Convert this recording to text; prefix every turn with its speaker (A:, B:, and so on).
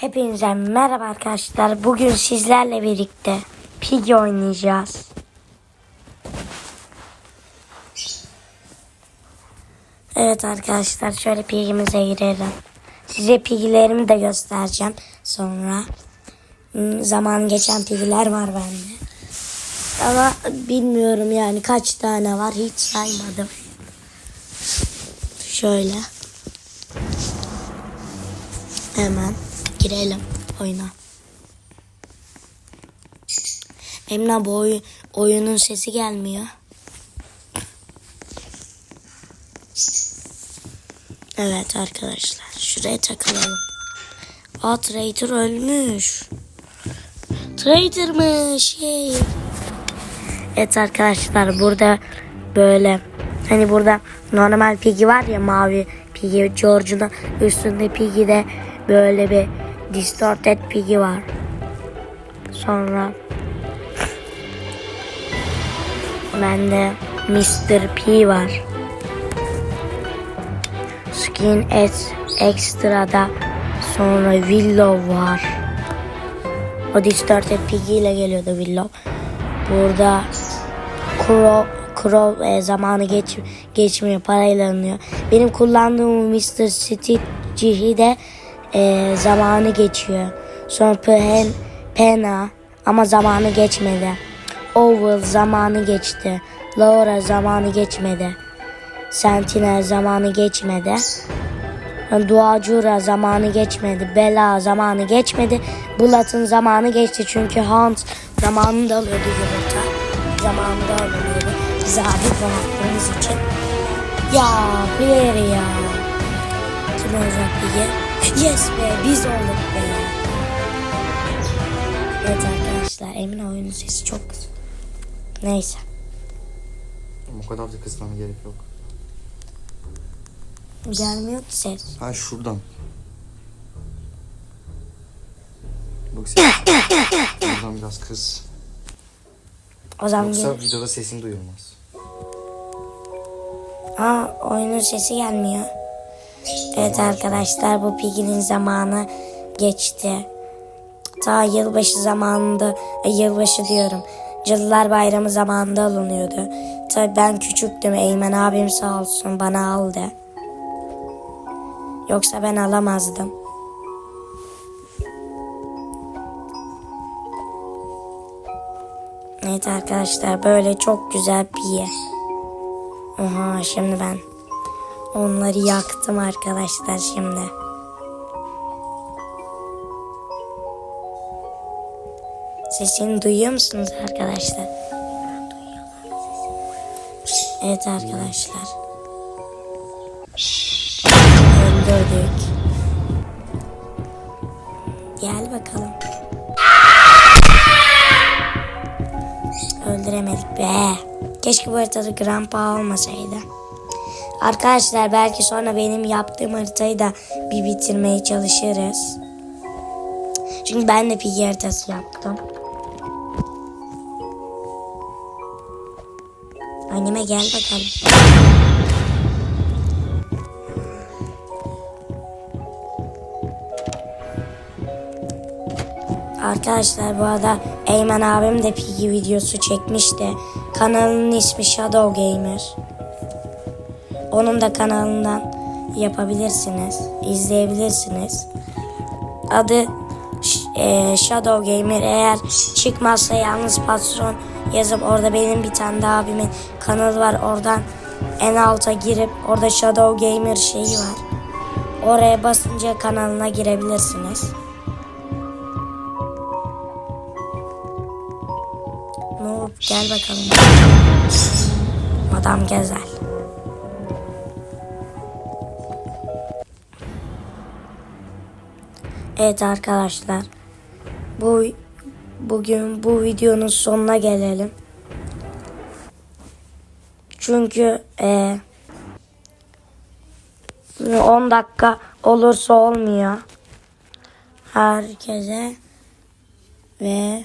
A: Hepinize merhaba arkadaşlar. Bugün sizlerle birlikte Piggy oynayacağız. Evet arkadaşlar şöyle Piggy'mize girelim. Size Piggy'lerimi de göstereceğim sonra. Hmm, Zaman geçen Piggy'ler var bende. Ama bilmiyorum yani kaç tane var hiç saymadım. Şöyle. Hemen girelim oyuna. Emla bu oy- oyunun sesi gelmiyor. Evet arkadaşlar şuraya takılalım. Aa Traitor ölmüş. Traitor'mış. Şey. Evet arkadaşlar burada böyle hani burada normal Piggy var ya mavi Piggy George'un üstünde Piggy'de böyle bir distorted Piggy var. Sonra bende Mr. P var. Skin et Extra'da sonra Willow var. O distorted Piggy ile geliyordu Willow. Burada Crow, Crow e, zamanı geç, geçmiyor parayla alınıyor. Benim kullandığım Mr. Stitch'i de e, zamanı geçiyor. Sonra Pen, Pena ama zamanı geçmedi. Oval zamanı geçti. Laura zamanı geçmedi. Sentinel zamanı geçmedi. Duacura zamanı geçmedi. Bela zamanı geçmedi. Bulat'ın zamanı geçti çünkü Hunt zamanında alıyordu yumurta. Zamanında alıyordu. Biz abi bıraktığımız için. Ya player ya. Kim olacak diye. Yes be biz olduk be. Evet arkadaşlar Emin oyunun sesi çok güzel. Neyse.
B: O kadar da kısmana gerek yok.
A: Gelmiyor ki ses.
B: Ha şuradan. Bak ses. Buradan biraz kız.
A: O zaman
B: Yoksa
A: gel-
B: videoda sesin duyulmaz.
A: Aa oyunun sesi gelmiyor. Evet arkadaşlar bu Piggy'nin zamanı geçti. Ta yılbaşı zamanında, ay, yılbaşı diyorum. Cadılar Bayramı zamanında alınıyordu. Tabii ben küçüktüm. Eymen abim sağ olsun bana aldı. Yoksa ben alamazdım. Evet arkadaşlar böyle çok güzel bir yer. Oha şimdi ben onları yaktım arkadaşlar şimdi. Sesini duyuyor musunuz arkadaşlar? Evet arkadaşlar. Öldürdük. Gel bakalım. Öldüremedik be. Keşke bu haritada Grandpa olmasaydı. Arkadaşlar belki sonra benim yaptığım haritayı da bir bitirmeye çalışırız. Çünkü ben de Piggy haritası yaptım. Anneme gel bakalım. Arkadaşlar bu arada Eymen abim de Piggy videosu çekmişti. Kanalının ismi Shadow Gamer. Onun da kanalından yapabilirsiniz, izleyebilirsiniz. Adı e, Shadow Gamer. Eğer çıkmazsa yalnız patron yazıp orada benim bir tane daha abimin kanalı var. Oradan en alta girip orada Shadow Gamer şeyi var. Oraya basınca kanalına girebilirsiniz. Noob gel bakalım. Adam güzel. Evet arkadaşlar. Bu bugün bu videonun sonuna gelelim. Çünkü e, 10 dakika olursa olmuyor. Herkese ve